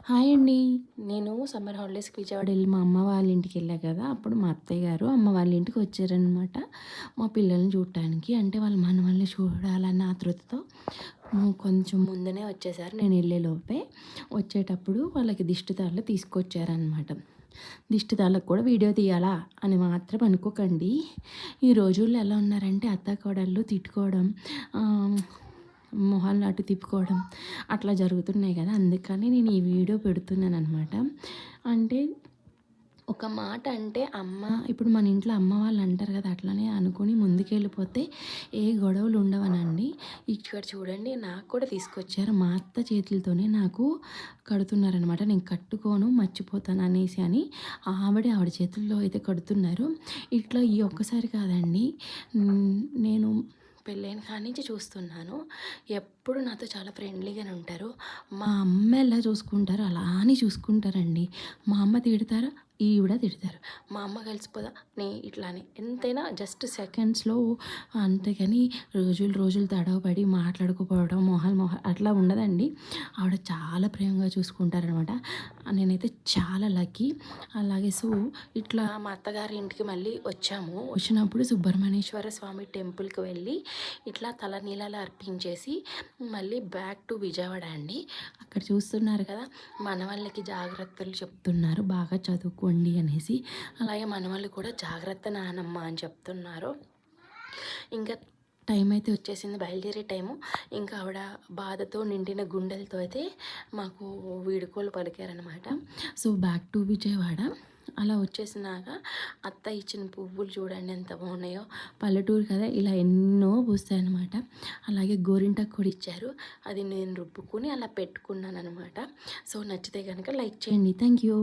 Hi అండి. నేను summer హాలిడేస్కి Vijayawada వెళ్ళి మా అమ్మ వాళ్ళ ఇంటికి వెళ్ళా కదా అప్పుడు మా అత్తయ్య గారు అమ్మ వాళ్ళ ఇంటికి వచ్చారనమాట మా పిల్లల్ని చూడటానికి అంటే వాళ్ళ మనవల్ని చూడాలన్న ఆతృతతో కొంచెం ముందునే వచ్చేసారు. నేను వెళ్ళే లోపే వచ్చేటప్పుడు వాళ్ళకి దిష్టి తాళ్ళు తీసుకొచ్చారనమాట దిష్టి తాళ్ళకు కూడా వీడియో తీయాలా అని మాత్రం అనుకోకండి. ఈ రోజుల్లో ఎలా ఉన్నారంటే అత్త కోడళ్ళు తిట్టుకోవడం మొహాలను అటు తిప్పుకోవడం అట్లా జరుగుతున్నాయి కదా. అందుకని నేను ఈ వీడియో పెడుతున్నాను అనమాట అంటే ఒక మాట అంటే అమ్మ ఇప్పుడు మన ఇంట్లో అమ్మ వాళ్ళు అంటారు కదా అట్లనే అనుకుని ముందుకెళ్ళిపోతే ఏ గొడవలు ఉండవనండి. ఇక్కడ చూడండి నాకు కూడా తీసుకొచ్చారు. మా అత్త చేతులతోనే నాకు కడుతున్నారనమాట నేను కట్టుకోను మర్చిపోతాను అనేసి అని ఆవిడ ఆవిడ చేతుల్లో అయితే కడుతున్నారు. ఇట్లా ఈ ఒక్కసారి కాదండి నేను పెళ్ళైన కాడి నుంచి చూస్తున్నాను. ఎప్పుడు నాతో చాలా ఫ్రెండ్లీగానే ఉంటారు. మా అమ్మ ఎలా చూసుకుంటారో అలా అని చూసుకుంటారండి. మా అమ్మ తిడతారా? ఈవిడ తిడతారు. మా అమ్మ కలిసిపోదా? నే ఇట్లానే. ఎంతైనా జస్ట్ సెకండ్స్లో అంతేగాని రోజులు రోజులు తడవబడి మాట్లాడుకోపోవడం మొహాలు మొహాలు అట్లా ఉండదండి. ఆవిడ చాలా ప్రేమగా చూసుకుంటారనమాట నేనైతే చాలా లక్కీ అలాగే సో ఇట్లా మా అత్తగారి ఇంటికి మళ్ళీ వచ్చాము. వచ్చినప్పుడు సుబ్రహ్మణ్యేశ్వర స్వామి టెంపుల్కి వెళ్ళి ఇట్లా తల నీళ్ళలో అర్పించేసి మళ్ళీ బ్యాక్ టు విజయవాడ అండి. అక్కడ చూస్తున్నారు కదా మన వాళ్ళకి జాగ్రత్తలు చెప్తున్నారు. బాగా చదువుకోండి. అనేసి అలాగే మన వాళ్ళు కూడా జాగ్రత్త నానమ్మ అని చెప్తున్నారు. ఇంకా టైం అయితే వచ్చేసింది బయలుదేరే టైము. ఇంకా ఆవిడ బాధతో నిండిన గుండెలతో అయితే మాకు వీడుకోలు పలికారనమాట సో బ్యాక్ టు విజయవాడ. అలా వచ్చేసినాక అత్త ఇచ్చిన పువ్వులు చూడండి ఎంత బాగున్నాయో. పల్లెటూరు కదా ఇలా ఎన్నో పూస్తాయన్నమాట. అలాగే గోరింటాకు కూడా ఇచ్చారు. అది నేను రుబ్బుకుని అలా పెట్టుకున్నాను అనమాట సో నచ్చితే కనుక లైక్ చేయండి. Thank you.